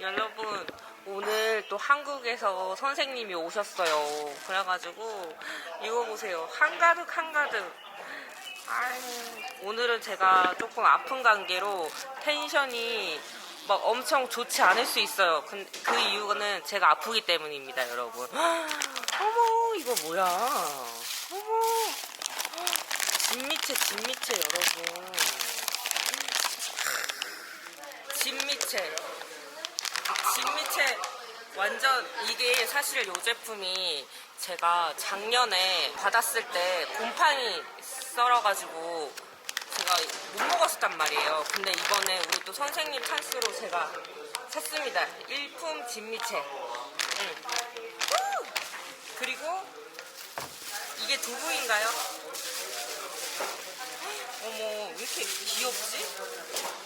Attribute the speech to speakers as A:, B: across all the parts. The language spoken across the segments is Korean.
A: 여러분 오늘 또 한국에서 선생님이 오셨어요. 그래가지고 이거 보세요. 한가득 한가득. 아유, 오늘은 제가 조금 아픈 관계로 텐션이 막 엄청 좋지 않을 수 있어요. 그, 그 이유는 제가 아프기 때문입니다, 여러분. 어머, 이거 뭐야? 어머, 진미채, 진미채, 여러분. 진미채. 진미채 완전 이게 사실 요 제품이 제가 작년에 받았을 때 곰팡이 썰어가지고 제가 못 먹었었단 말이에요. 근데 이번에 우리 또 선생님 찬스로 제가 샀습니다. 일품 진미채. 응. 우! 그리고 이게 두부인가요? 어머 왜 이렇게 귀엽지?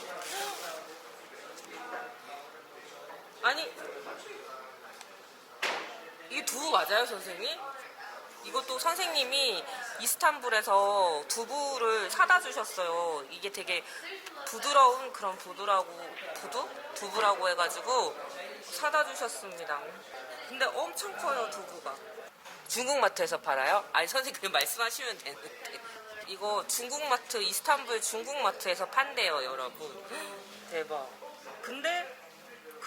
A: 아니 이게 두부 맞아요 선생님? 이것도 선생님이 이스탄불에서 두부를 사다 주셨어요 이게 되게 부드러운 그런 부두라고 부두? 두부라고 해가지고 사다 주셨습니다 근데 엄청 커요 두부가 중국 마트에서 팔아요? 아니 선생님 그냥 말씀하시면 되는데 이거 중국 마트 이스탄불 중국 마트에서 판대요 여러분 대박 근데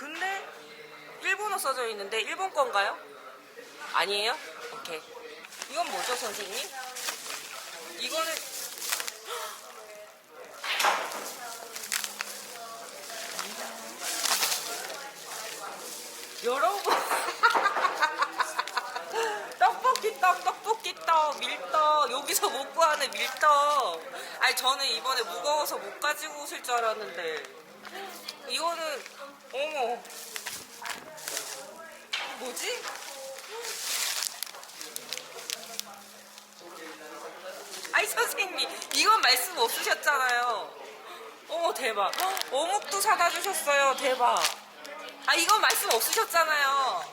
A: 근데 일본어 써져 있는데 일본 건가요? 아니에요? 오케이. 이건 뭐죠, 선생님? 이거는 여러분 떡볶이 떡 떡볶이 떡 밀떡 여기서 못 구하는 밀떡 아니 저는 이번에 무거워서 못 가지고 오실 줄 알았는데 이거는 어머 뭐지? 아이 선생님 이건 말씀 없으셨잖아요. 어머 대박. 어묵도 사다 주셨어요. 대박. 아 이건 말씀 없으셨잖아요.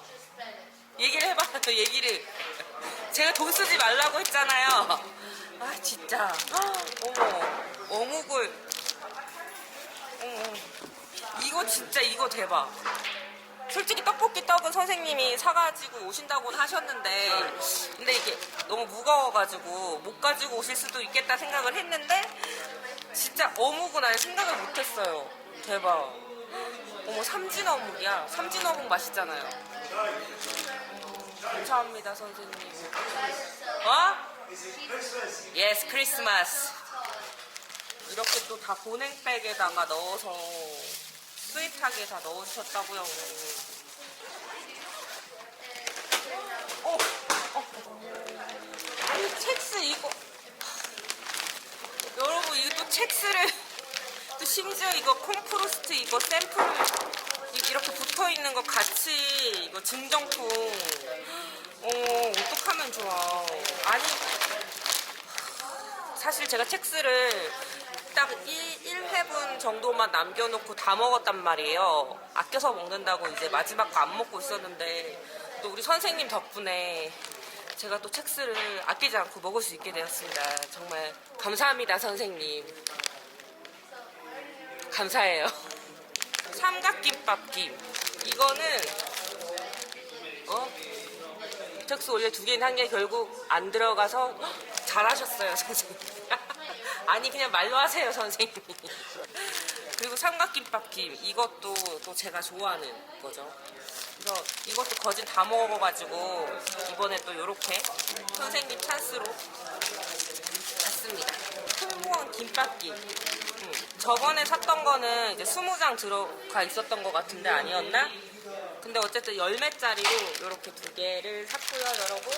A: 얘기를 해봐요 얘기를. 제가 돈 쓰지 말라고 했잖아요. 아 진짜. 어머 어묵을. 어머. 이거 진짜 이거 대박. 솔직히 떡볶이 떡은 선생님이 사가지고 오신다고 하셨는데 근데 이게 너무 무거워가지고 못 가지고 오실 수도 있겠다 생각을 했는데 진짜 어묵은 아예 생각을 못했어요. 대박. 어머 삼진 어묵이야. 삼진 어묵 맛있잖아요. 감사합니다 선생님. 어? 예스 크리스마스 이렇게 또 다 보냉백에다가 넣어서 스윗하게 다 넣어주셨다고요. 어, 어. 아니 첵스 이거 여러분 이거 또 첵스를 또 심지어 이거 콤프로스트 이거 샘플 이- 이렇게 붙어 있는 거 같이 이거 증정품. 어 어떡하면 좋아. 아니 사실 제가 첵스를 딱 1, 1회분 정도만 남겨놓고 다 먹었단 말이에요. 아껴서 먹는다고 이제 마지막 거 안 먹고 있었는데 또 우리 선생님 덕분에 제가 또 첵스를 아끼지 않고 먹을 수 있게 되었습니다. 정말 감사합니다, 선생님. 감사해요. 삼각김밥김. 이거는 어? 텍스 원래 두 개인 한 개 결국 안 들어가서 헉, 잘하셨어요 선생님 아니 그냥 말로 하세요 선생님 그리고 삼각김밥김 이것도 또 제가 좋아하는 거죠 그래서 이것도 거진 다 먹어가지고 이번에 또 이렇게 선생님 찬스로 샀습니다 풍부한 김밥김 음, 저번에 샀던 거는 이제 20장 들어가 있었던 것 같은데 아니었나? 근데 어쨌든 열매짜리로 이렇게 두 개를 샀고요, 여러분.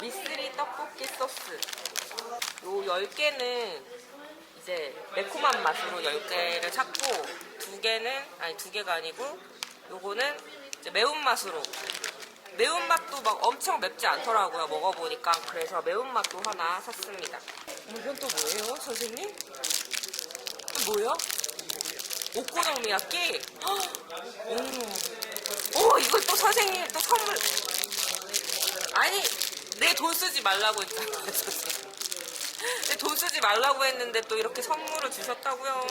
A: 미쓰리 떡볶이 소스. 요 10개는 이제 매콤한 맛으로 10개를 샀고, 두 개는, 아니 두 개가 아니고, 요거는 이제 매운맛으로. 매운맛도 막 엄청 맵지 않더라고요, 먹어보니까. 그래서 매운맛도 하나 샀습니다. 어머, 이건 또 뭐예요, 선생님? 이거 뭐야? 옥고정 미야끼? 어머. 오, 이걸 또 선생님 또 선물. 아니, 내 돈 쓰지 말라고. 근데 돈 쓰지 말라고 했는데 또 이렇게 선물을 주셨다고요.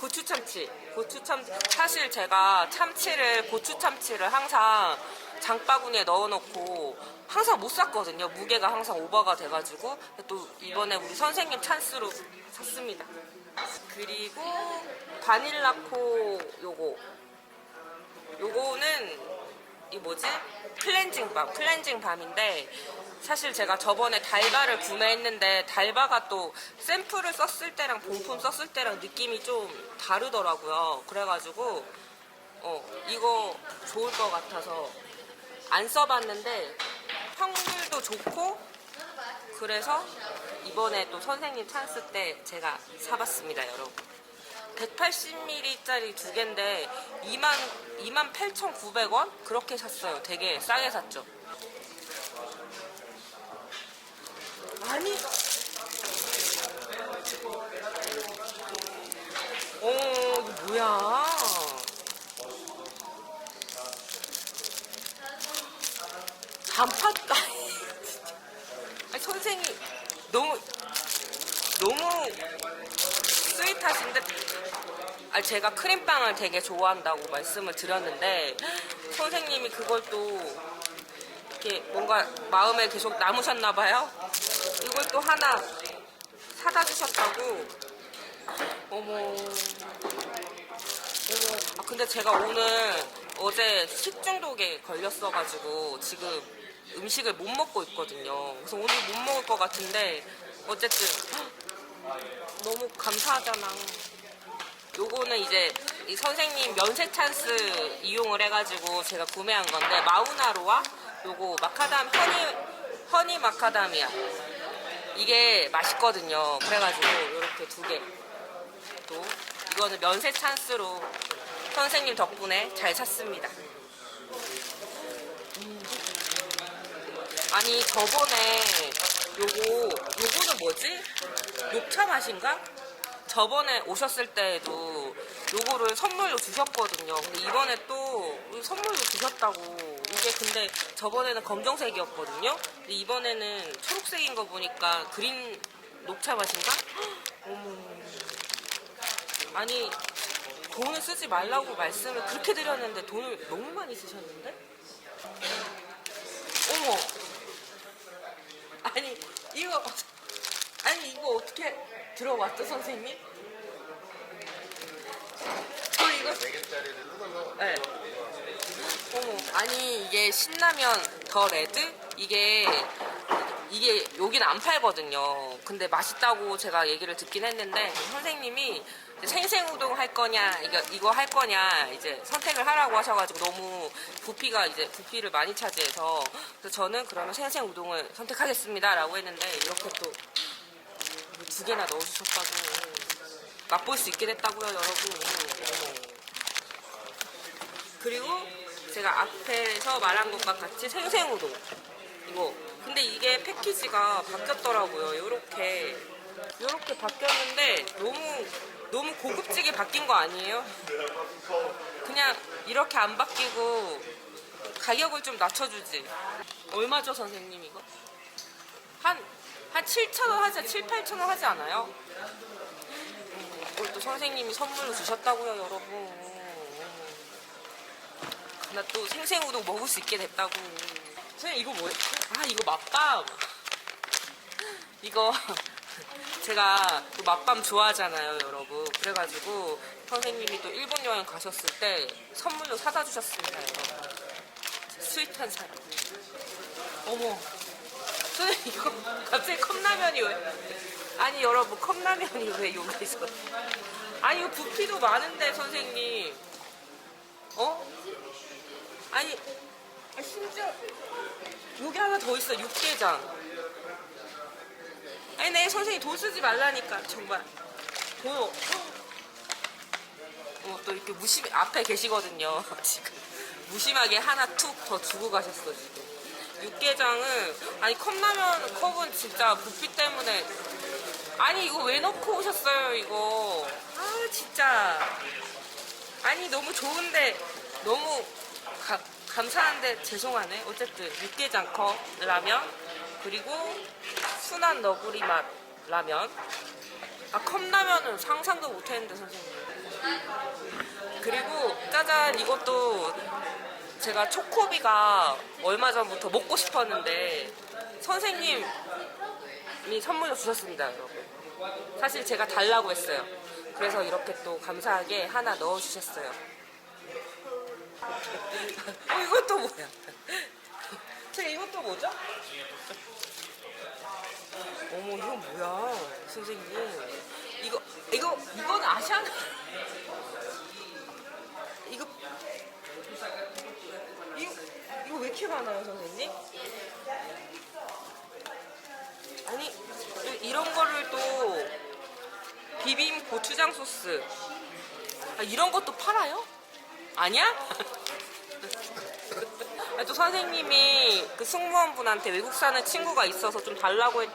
A: 고추 참치. 고추 참치. 사실 제가 참치를 고추 참치를 항상 장바구니에 넣어놓고 항상 못 샀거든요. 무게가 항상 오버가 돼가지고 또 이번에 우리 선생님 찬스로 샀습니다. 그리고 바닐라코 요거. 요거는 이 뭐지? 클렌징 밤, 클렌징 밤인데 사실 제가 저번에 달바를 구매했는데 달바가 또 샘플을 썼을 때랑 본품 썼을 때랑 느낌이 좀 다르더라고요. 그래가지고 어 이거 좋을 것 같아서 안 써봤는데 확률도 좋고 그래서 이번에 또 선생님 찬스 때 제가 사봤습니다, 여러분. 180ml짜리 두 개인데 2만 2만 8,900원 그렇게 샀어요. 되게 싸게 샀죠. 아니. 어, 이거 뭐야? 단팥가. 아니, 선생님 너무 너무 스윗하신데 아, 제가 크림빵을 되게 좋아한다고 말씀을 드렸는데 선생님이 그걸 또 이렇게 뭔가 마음에 계속 남으셨나 봐요. 이걸 또 하나 사다 주셨다고. 어머. 어머. 아, 근데 제가 오늘 어제 식중독에 걸렸어가지고 지금 음식을 못 먹고 있거든요. 그래서 오늘 못 먹을 것 같은데 어쨌든 너무 감사하잖아. 요거는 이제 이 선생님 면세 찬스 이용을 해가지고 제가 구매한 건데 마우나로와 요거 마카담 허니 허니 마카다미아 이게 맛있거든요. 그래가지고 이렇게 두 개. 또 이거는 면세 찬스로 선생님 덕분에 잘 샀습니다. 음. 아니 저번에 요거 요거는 뭐지? 녹차 맛인가? 저번에 오셨을 때에도 요거를 선물로 주셨거든요. 근데 이번에 또 선물로 주셨다고. 이게 근데 저번에는 검정색이었거든요. 근데 이번에는 초록색인 거 보니까 그린 녹차 맛인가? 어머. 아니, 돈을 쓰지 말라고 말씀을 그렇게 드렸는데 돈을 너무 많이 쓰셨는데? 어머. 아니, 이거, 아니, 이거 어떻게 들어왔죠, 선생님? 저 이거
B: 네 개짜리를 뜯어서
A: 네. 어머, 아니 이게 신라면 더 레드 이게 이게 여기는 안 팔거든요. 근데 맛있다고 제가 얘기를 듣긴 했는데 선생님이 생생우동 할 거냐 이거 이거 할 거냐 이제 선택을 하라고 하셔가지고 너무 부피가 이제 부피를 많이 차지해서 그래서 저는 그러면 생생우동을 선택하겠습니다라고 했는데 이렇게 또 두 개나 넣어주셨다고 맛볼 수 있게 됐다고요, 여러분. 어머. 그리고 제가 앞에서 말한 것과 같이 생생우동 이거 근데 이게 패키지가 바뀌었더라고요 요렇게 요렇게 바뀌었는데 너무 너무 고급지게 바뀐 거 아니에요? 그냥 이렇게 안 바뀌고 가격을 좀 낮춰주지 얼마죠 선생님 이거? 한, 한 7,000원 하지, 7, 8,000원 하지 않아요? 이걸 또 선생님이 선물로 주셨다고요, 여러분. 나 또 생생우동 먹을 수 있게 됐다고. 선생님, 이거 뭐예요? 아, 이거 맛밤. 이거 제가 또 맛밤 좋아하잖아요, 여러분. 그래가지고 선생님이 또 일본 여행 가셨을 때 선물로 사다 주셨습니다, 여러분. 스윗한 사람. 어머. 선생님, 이거 갑자기 컵라면이 왜? 아니, 여러분, 컵라면이 왜 여기서? 아니, 이거 부피도 많은데, 선생님. 어? 아니, 아, 심지어 여기 하나 더 있어, 육개장. 아니, 내 선생님 돈 쓰지 말라니까, 정말. 돈, 어, 어, 또 이렇게 무심, 앞에 계시거든요, 지금. 무심하게 하나 툭 더 주고 가셨어, 지금. 육개장은, 아니, 컵라면 컵은 진짜 부피 때문에. 아니, 이거 왜 넣고 오셨어요, 이거. 아, 진짜. 아니, 너무 좋은데, 너무 가- 감사한데 죄송하네. 어쨌든, 육개장 컵 라면, 그리고 순한 너구리 맛 라면. 아 컵라면은 상상도 못했는데 선생님. 그리고 짜잔 이것도 제가 초코비가 얼마 전부터 먹고 싶었는데 선생님이 선물로 주셨습니다, 여러분. 사실 제가 달라고 했어요. 그래서 이렇게 또 감사하게 하나 넣어주셨어요. 어, 이것도 뭐야? 제가 이것도 뭐죠? 어머, 이건 뭐야, 선생님? 이거, 이거, 이건 아시아나? 이거, 이거, 이거 왜 이렇게 많아요, 선생님? 아니, 또 이런 거를 또 비빔 고추장 소스. 아, 이런 것도 팔아요? 아니야? 아, 또 선생님이 그 승무원분한테 외국 사는 친구가 있어서 좀 달라고 했-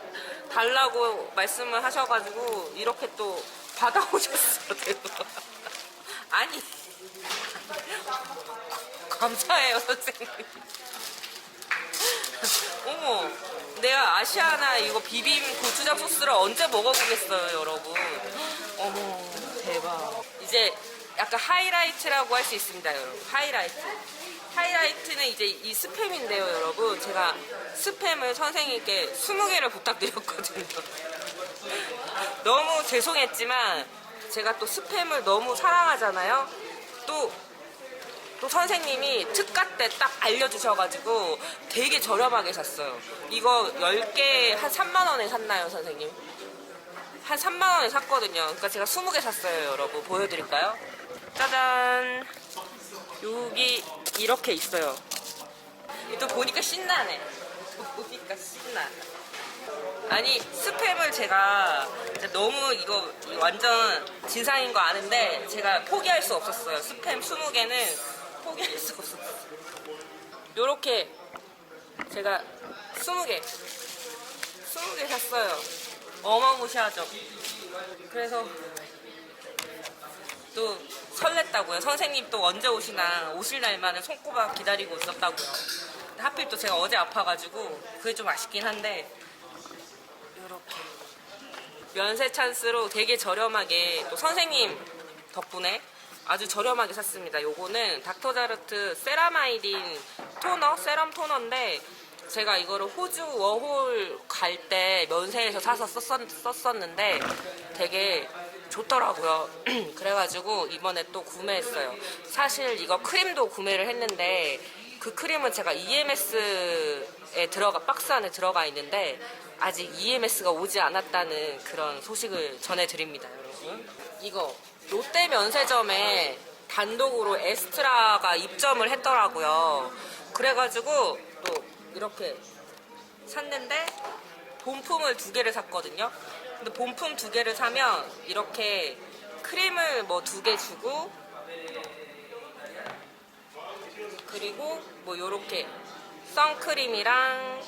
A: 달라고 말씀을 하셔가지고 이렇게 또 받아오셨어요. 아니 감사해요 선생님. 어머, 내가 아시아나 이거 비빔 고추장 소스를 언제 먹어보겠어요, 여러분. 어머, 대박. 이제 약간 하이라이트라고 할 수 있습니다, 여러분. 하이라이트. 하이라이트는 이제 이 스팸인데요, 여러분. 제가 스팸을 선생님께 20개를 부탁드렸거든요. 너무 죄송했지만, 제가 또 스팸을 너무 사랑하잖아요. 또 또 선생님이 특가 때 딱 알려주셔가지고 되게 저렴하게 샀어요. 이거 10개 한 3만원에 샀나요, 선생님? 한 3만원에 샀거든요. 그러니까 제가 20개 샀어요, 여러분. 보여드릴까요? 짜잔. 여기 이렇게 있어요. 또 보니까 신나네. 보니까 신나. 아니 스팸을 제가 너무 이거 완전 진상인 거 아는데 제가 포기할 수 없었어요. 스팸 20개는 포기할 수 없었어요. 요렇게 제가 20개 20개 샀어요. 어마무시하죠. 그래서 또 설렜다고요. 선생님 또 언제 오시나 오실 날만을 손꼽아 기다리고 있었다고요. 하필 또 제가 어제 아파가지고 그게 좀 아쉽긴 한데 이렇게 면세 찬스로 되게 저렴하게 또 선생님 덕분에 아주 저렴하게 샀습니다. 요거는 닥터자르트 세라마이딘 토너, 세럼 토너인데 제가 이거를 호주 워홀 갈 때 면세에서 사서 썼었, 썼었는데 되게 좋더라고요. 그래가지고 이번에 또 구매했어요. 사실 이거 크림도 구매를 했는데 그 크림은 제가 EMS에 들어가 박스 안에 들어가 있는데 아직 EMS가 오지 않았다는 그런 소식을 전해드립니다, 여러분. 이거 롯데 면세점에 단독으로 에스트라가 입점을 했더라고요. 그래가지고 또 이렇게 샀는데 본품을 두 개를 샀거든요. 근데 본품 두 개를 사면 이렇게 크림을 뭐 두 개 주고 그리고 뭐 요렇게 선크림이랑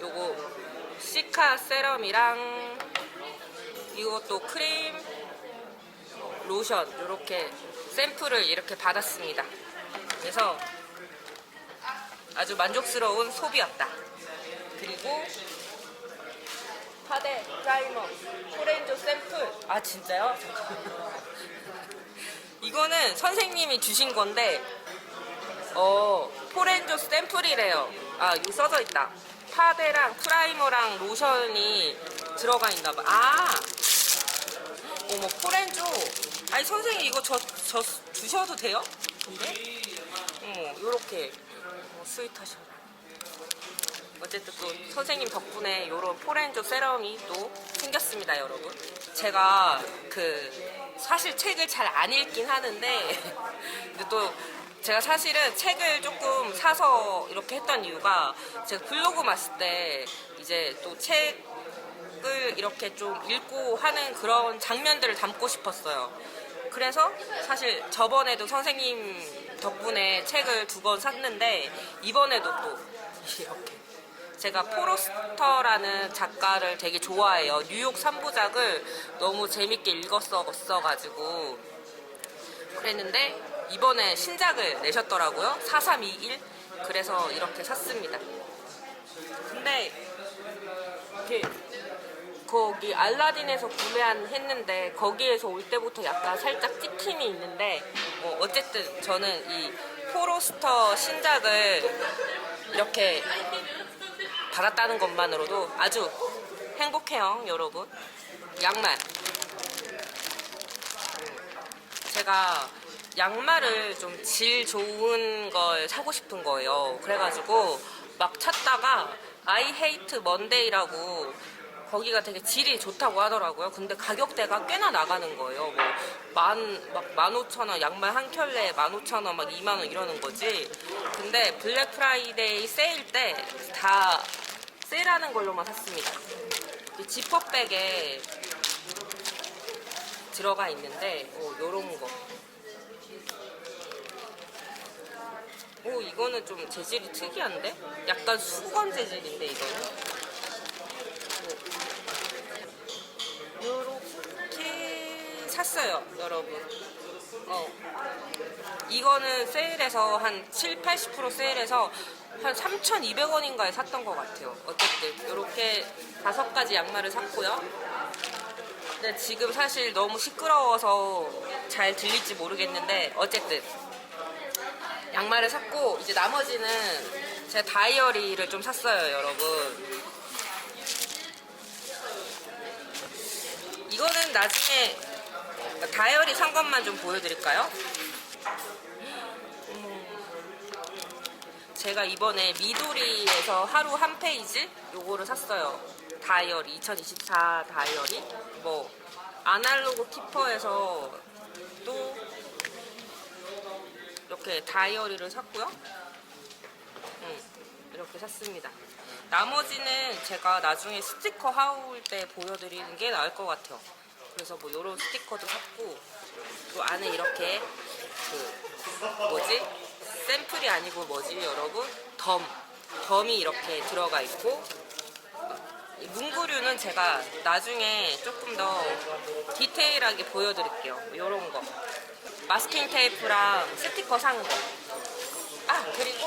A: 요거 시카 세럼이랑 이것도 크림 로션 요렇게 샘플을 이렇게 받았습니다. 그래서 아주 만족스러운 소비였다. 그리고 파데 프라이머 포렌조 샘플. 아 진짜요? 이거는 선생님이 주신 건데 어 포렌조 샘플이래요. 아 여기 써져 있다. 파데랑 프라이머랑 로션이 들어가 있나 봐 아! 어머 포렌조. 아니 선생님 이거 저, 저 주셔도 돼요? 근데 어머 요렇게. 어, 스윗하셔라 어쨌든 또 선생님 덕분에 요런 포렌조 세럼이 또 생겼습니다, 여러분. 제가 그 사실 책을 잘 안 읽긴 하는데 근데 또 제가 사실은 책을 조금 사서 이렇게 했던 이유가 제가 블로그 마을 때 이제 또 책을 이렇게 좀 읽고 하는 그런 장면들을 담고 싶었어요. 그래서 사실 저번에도 선생님 덕분에 책을 두 권 샀는데 이번에도 또 이렇게 제가 포로스터라는 작가를 되게 좋아해요. 뉴욕 3부작을 너무 재밌게 읽었어가지고 그랬는데 이번에 신작을 내셨더라고요. 4321. 그래서 이렇게 샀습니다. 근데 이렇게 거기 알라딘에서 구매한 했는데 거기에서 올 때부터 약간 살짝 찍힘이 있는데 어, 어쨌든 저는 이 포로스터 신작을 이렇게 받았다는 것만으로도 아주 행복해요 여러분 양말 제가 양말을 좀 질 좋은 걸 사고 싶은 거예요. 그래가지고 막 찾다가 I hate Monday라고 거기가 되게 질이 좋다고 하더라고요. 근데 가격대가 꽤나 나가는 거예요. 뭐 만, 막 15,000원, 양말 한 켤레에 15,000원, 막 2만원 이러는 거지. 근데 블랙 프라이데이 세일 때 다 세일하는 걸로만 샀습니다. 이 지퍼백에 들어가 있는데 어, 요런 거. 오 이거는 좀 재질이 특이한데? 약간 수건 재질인데 이거는? 요렇게 샀어요 여러분 어 이거는 세일해서 한 7, 80% 세일해서 한 3,200원인가에 샀던 것 같아요. 어쨌든 요렇게 다섯 가지 양말을 샀고요. 근데 지금 사실 너무 시끄러워서 잘 들릴지 모르겠는데 어쨌든 양말을 샀고 이제 나머지는 제 다이어리를 좀 샀어요 여러분. 이거는 나중에 다이어리 산 것만 좀 보여드릴까요? 제가 이번에 미도리에서 하루 한 페이지 요거를 샀어요 다이어리 2024 다이어리 뭐 아날로그 키퍼에서 또 이렇게 다이어리를 샀고요. 음, 이렇게 샀습니다. 나머지는 제가 나중에 스티커 하울 때 보여드리는 게 나을 것 같아요. 그래서 뭐 이런 스티커도 샀고 또 안에 이렇게 그 뭐지 샘플이 아니고 뭐지 여러분 덤 덤이 이렇게 들어가 있고 이 문구류는 제가 나중에 조금 더 디테일하게 보여드릴게요. 이런 거. 마스킹 테이프랑 스티커 산 거. 아, 그리고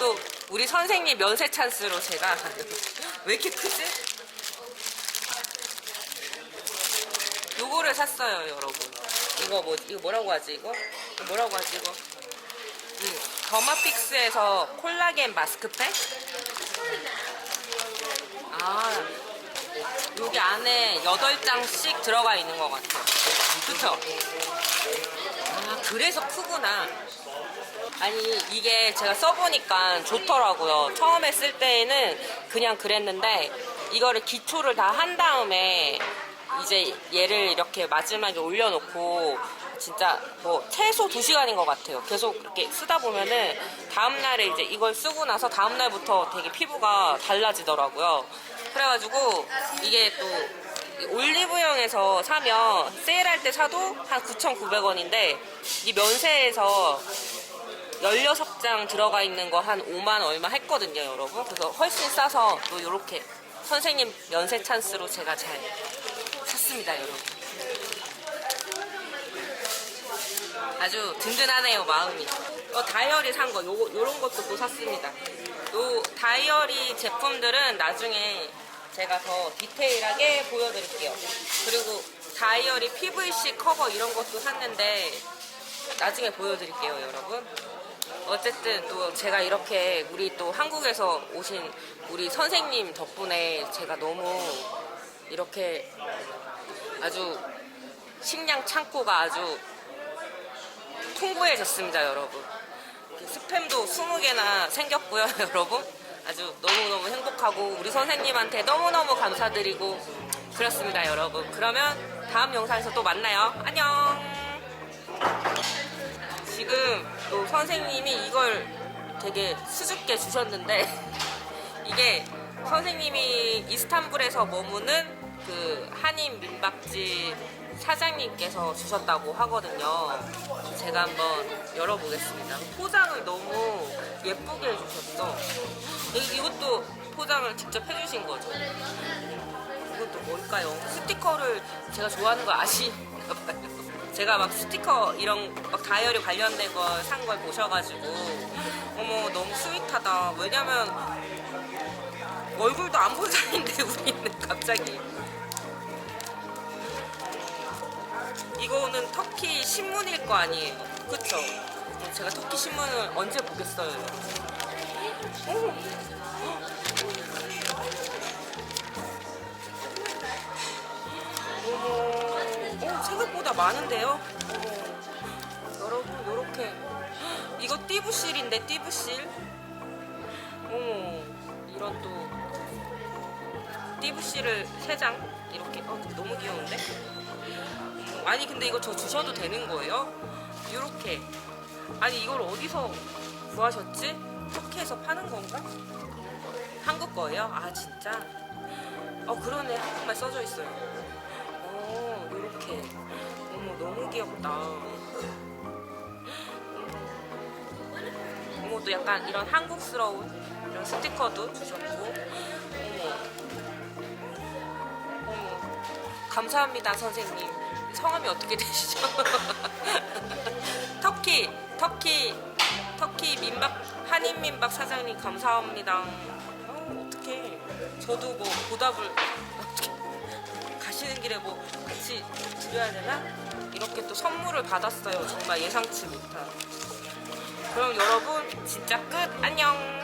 A: 또 우리 선생님 면세 찬스로 제가 왜 이렇게 크지? 요거를 샀어요, 여러분. 이거 뭐 이거 뭐라고 하지 이거? 이거 뭐라고 하지 이거? 음, 더마픽스에서 콜라겐 마스크팩? 아, 여기 안에 8장씩 들어가 있는 것 같아요. 그쵸? 아, 그래서 크구나. 아니, 이게 제가 써보니까 좋더라고요. 처음에 쓸 때에는 그냥 그랬는데, 이거를 기초를 다 한 다음에, 이제 얘를 이렇게 마지막에 올려놓고, 진짜 뭐 최소 2시간인 것 같아요. 계속 이렇게 쓰다 보면은 다음날에 이제 이걸 쓰고 나서 다음날부터 되게 피부가 달라지더라고요. 그래가지고 이게 또 올리브영에서 사면 세일할 때 사도 한 9,900원인데 이 면세에서 16장 들어가 있는 거 한 5만 얼마 했거든요, 여러분. 그래서 훨씬 싸서 또 이렇게 선생님 면세 찬스로 제가 잘 샀습니다, 여러분. 아주 든든하네요, 마음이. 어, 다이어리 산 거, 요거, 요런 것도 또 샀습니다. 요 다이어리 제품들은 나중에 제가 더 디테일하게 보여드릴게요. 그리고 다이어리 PVC 커버 이런 것도 샀는데 나중에 보여드릴게요, 여러분. 어쨌든 또 제가 이렇게 우리 또 한국에서 오신 우리 선생님 덕분에 제가 너무 이렇게 아주 식량 창고가 아주 풍부해졌습니다, 여러분. 스팸도 20개나 생겼고요, 여러분. 아주 너무너무 행복하고 우리 선생님한테 너무너무 감사드리고 그렇습니다, 여러분. 그러면 다음 영상에서 또 만나요. 안녕. 지금 또 선생님이 이걸 되게 수줍게 주셨는데 이게 선생님이 이스탄불에서 머무는 그 한인 민박집 사장님께서 주셨다고 하거든요. 제가 한번 열어보겠습니다. 포장을 너무 예쁘게 해주셨어. 이- 이것도 포장을 직접 해주신 거죠. 이것도 뭘까요? 스티커를 제가 좋아하는 거 아시나 봐요. 제가 막 스티커 이런 막 다이어리 관련된 걸 산 걸 보셔가지고 어머 너무 스윗하다. 왜냐면 얼굴도 안 본 사이인데 우리는 갑자기 이거는 터키 신문일 거 아니에요 그쵸? 어, 제가 터키 신문을 언제 보겠어요 어. 어머, 어, 생각보다 많은데요? 어머, 여러분, 요렇게. 이거 띠부실인데, 띠부실? 어머, 이런 또. 띠부실을 3장? 이렇게. 어, 너무 귀여운데? 아니, 근데 이거 저 주셔도 되는 거예요? 요렇게. 아니, 이걸 어디서 구하셨지? 터키에서 파는 건가? 한국 거예요? 아, 진짜? 어, 그러네. 한국말 써져 있어요. 어, 요렇게. 어머, 너무 귀엽다. 어머, 또 약간 이런 한국스러운 이런 스티커도 주셨고. 감사합니다, 선생님. 성함이 어떻게 되시죠? 터키, 터키, 터키 민박, 한인 민박 사장님 감사합니다. 어, 어떡해. 저도 뭐 보답을 어떻게 가시는 길에 뭐 같이 드려야 되나? 이렇게 또 선물을 받았어요. 정말 예상치 못한. 그럼 여러분 진짜 끝. 안녕.